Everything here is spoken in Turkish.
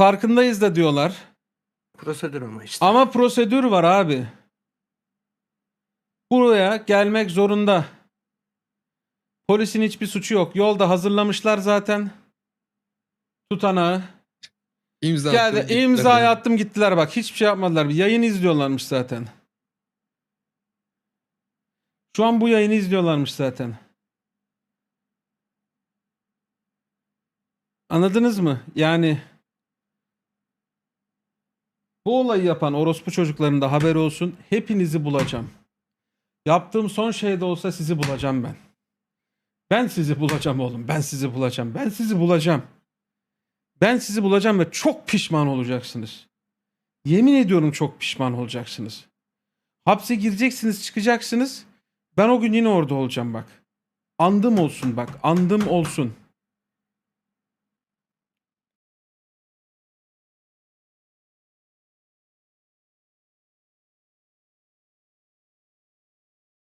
Farkındayız da diyorlar. Prosedür ama işte. Ama prosedür var abi. Buraya gelmek zorunda. Polisin hiçbir suçu yok. Yolda hazırlamışlar zaten. Tutanağı. İmza Geldi attım, gittiler imzayı dedi. attım gittiler bak. Hiçbir şey yapmadılar. Bir yayın izliyorlarmış zaten. Şu an bu yayını izliyorlarmış zaten. Anladınız mı? Yani bu olayı yapan orospu çocukların da haberi olsun. Hepinizi bulacağım. Yaptığım son şey de olsa sizi bulacağım ben. Ben sizi bulacağım oğlum. Ben sizi bulacağım. Ben sizi bulacağım. Ben sizi bulacağım ve çok pişman olacaksınız. Yemin ediyorum çok pişman olacaksınız. Hapse gireceksiniz, çıkacaksınız. Ben o gün yine orada olacağım bak. Andım olsun bak. Andım olsun.